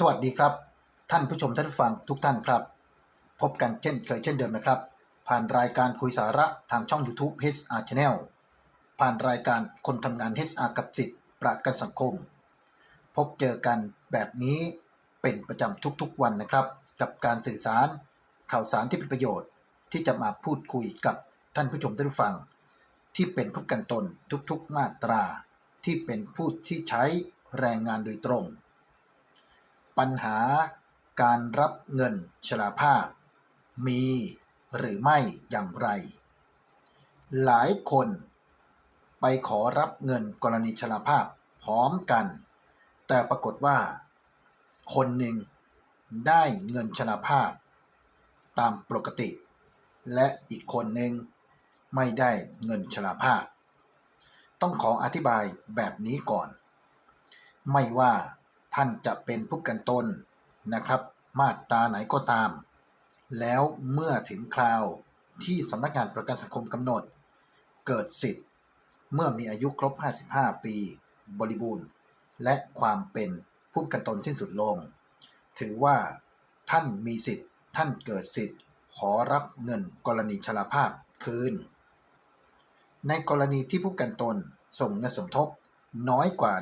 สวัสดีครับ ท่านผู้ชมท่านผู้ฟังทุกท่านครับ พบกันเช่นเคยเช่นเดิมนะครับ ผ่านรายการคุยสาระทางช่อง YouTube HR Channel ผ่านรายการคนทำงาน HR กับสิทธิ์ประกันสังคม พบเจอกันแบบนี้เป็นประจำทุกๆวันนะครับ กับการสื่อสารข่าวสารที่เป็นประโยชน์ ที่จะมาพูดคุยกับท่านผู้ชมท่านผู้ฟัง ที่เป็นผู้กันตนทุกๆมาตรา ที่เป็นผู้ที่ใช้แรงงานโดยตรง ปัญหาการรับเงินชราภาพ มีหรือไม่อย่างไร หลายคนไปขอรับเงินกรณีชราภาพพร้อมกัน แต่ปรากฏว่า คนหนึ่งได้เงินชราภาพ ตามปกติ และอีกคนหนึ่งไม่ได้เงินชราภาพ ต้องขออธิบายแบบนี้ก่อน ไม่ว่า ท่านจะเป็นผู้กันตนนะครับ มาตราไหนก็ตาม แล้วเมื่อถึงคราวที่สำนักงานประกันสังคมกำหนด เกิดสิทธิ์ เมื่อมีอายุครบ 55 ปีบริบูรณ์ และความเป็นผู้กันตนสิ้นสุดลง ถือว่าท่านมีสิทธิ์ ท่านเกิดสิทธิ์ ขอรับเงินกรณีชราภาพคืน ในกรณีที่ผู้กันตนส่งเงินสมทบน้อยกว่า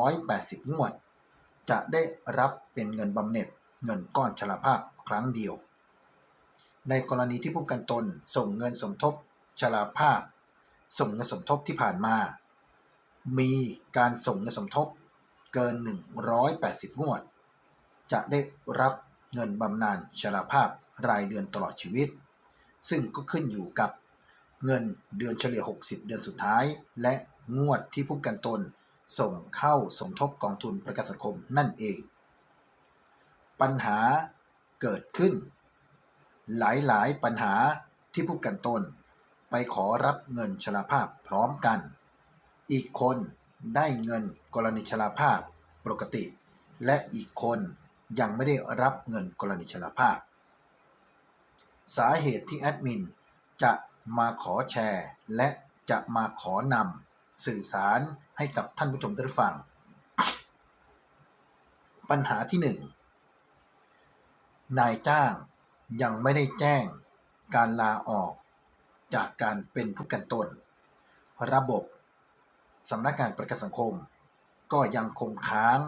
180 งวด จะได้รับเป็นเงินบำเหน็จเงินก้อนชราภาพครั้งเดียว ในกรณีที่ผู้กันตนส่งเงินสมทบชราภาพ ส่งเงินสมทบที่ผ่านมา มีการส่งเงินสมทบเกิน 180 งวด จะได้รับเงินบำนาญชราภาพรายเดือนตลอดชีวิต ซึ่งก็ขึ้นอยู่กับเงินเดือนเฉลี่ย 60 เดือนสุดท้าย และงวดที่ผู้กันตน ส่งเข้าสมทบกองทุนประกันสังคมนั่นเอง ปัญหาเกิดขึ้น หลายๆ ปัญหาที่ผู้กันตน ไปขอรับเงินชราภาพพร้อมกัน อีกคนได้เงินกรณีชราภาพปกติ และอีกคนยังไม่ได้รับเงินกรณีชราภาพ สาเหตุที่แอดมินจะมาขอแชร์และจะมาขอนำ สื่อสารให้กับท่านผู้ชมได้ฟัง ปัญหาที่หนึ่งนายจ้างยังไม่ได้แจ้งการลาออกจากการเป็นผู้กันตน ระบบสำนักงานประกันสังคม ก็ยังคงค้าง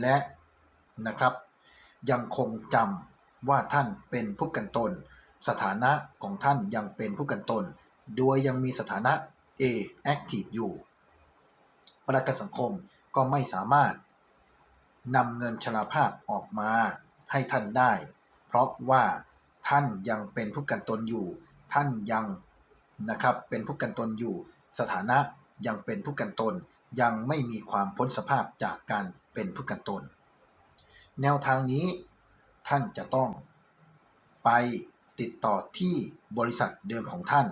และนะครับ ยังคงจำว่าท่านเป็นผู้กันตน สถานะของท่านยังเป็นผู้กันตน โดยยังมีสถานะ A active อยู่ ประกันสังคมก็ไม่สามารถนำเงินชราภาพออกมาให้ท่านได้ เพราะว่าท่านยังเป็นผู้กันตนอยู่ ท่านยังนะครับเป็นผู้กันตนอยู่ สถานะยังเป็นผู้กันตน ยังไม่มีความพ้นสภาพจากการเป็นผู้กันตน แนวทางนี้ท่านจะต้องไปติดต่อที่บริษัทเดิมของท่าน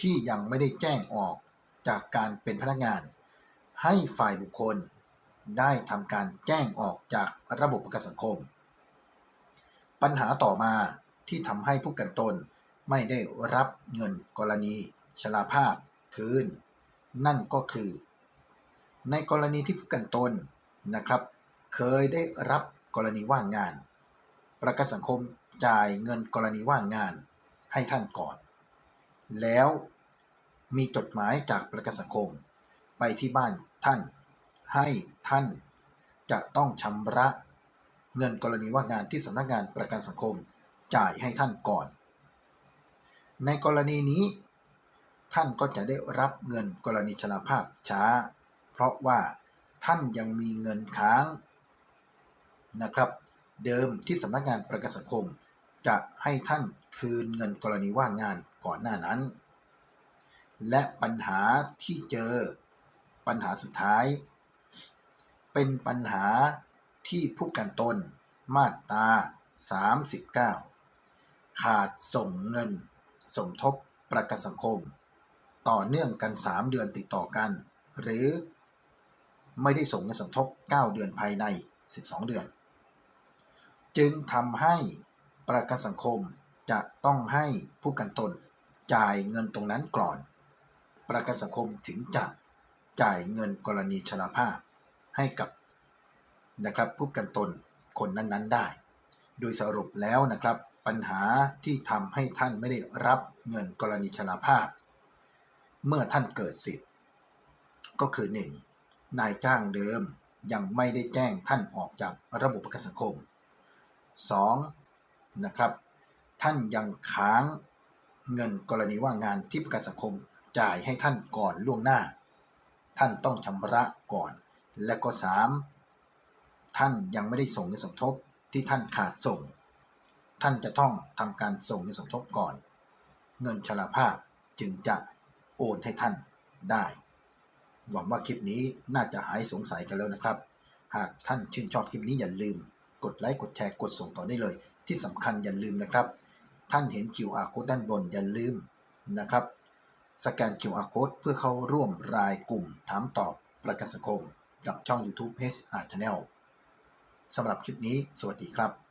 ที่ยังไม่ได้แจ้งออกจากการเป็นพนักงาน ให้ฝ่ายบุคคลได้ทำการแจ้งออกจากระบบประกันสังคม ปัญหาต่อมาที่ทำให้ผู้กันตนไม่ได้รับเงินกรณีชราภาพคืน นั่นก็คือ ในกรณีที่ผู้กันตนนะครับ เคยได้รับกรณีว่างงาน ประกันสังคมจ่ายเงินกรณีว่างงานให้ท่านก่อน แล้วมีจดหมายจากประกันสังคม ไปที่บ้านท่าน ให้ท่านจะต้องชำระ เงินกรณีว่างงานที่สำนักงานประกันสังคมจ่ายให้ท่านก่อน ในกรณีนี้ ท่านก็จะได้รับเงินกรณีชราภาพช้า เพราะว่าท่านยังมีเงินค้างนะครับ เดิมที่สำนักงานประกันสังคม จะให้ท่านคืนเงินกรณีว่างงาน ก่อนหน้านั้น และปัญหาที่เจอปัญหาสุดท้าย เป็นปัญหาที่ผู้กันตนมาตรา 39 ขาดส่งเงิน สมทบประกันสังคม ต่อเนื่องกัน 3 เดือนติดต่อกัน หรือไม่ได้ส่งเงินสมทบ 9 เดือนภายใน 12 เดือน จึงทำให้ประกันสังคมจะต้องให้ผู้กันตน จ่ายเงินตรงนั้นก่อน ประกันสังคมถึงจะจ่ายเงินกรณีชราภาพให้กับนะครับผู้กันตนคนนั้นๆได้ โดยสรุปแล้วนะครับ ปัญหาที่ทำให้ท่านไม่ได้รับเงินกรณีชราภาพ เมื่อท่านเกิดสิทธิ์ ก็คือ 1. นายจ้างเดิมยังไม่ได้แจ้งท่านออกจากระบบประกันสังคม 2. นะครับ ท่านยังค้าง เงินกรณีว่างงานที่ประกันสังคมจ่ายให้ท่านก่อนล่วงหน้า ท่านต้องชำระก่อน และก็ 3. ท่านยังไม่ได้ส่งเงินสมทบที่ท่านขาดส่ง ท่านจะต้องทำการส่งเงินสมทบก่อน เงินชราภาพจึงจะโอนให้ท่านได้ หวังว่าคลิปนี้น่าจะหายสงสัยกันแล้วนะครับ หากท่านชื่นชอบคลิปนี้อย่าลืม กดไลค์กดแชร์กดส่งต่อได้เลย ที่สำคัญอย่าลืมนะครับ ท่านเห็น QR code ด้านบนอย่าลืมนะครับ สแกน QR code เพื่อเข้าร่วมรายกลุ่มถามตอบประกันสังคม กับช่อง YouTube HR Channel สำหรับคลิปนี้ สวัสดีครับ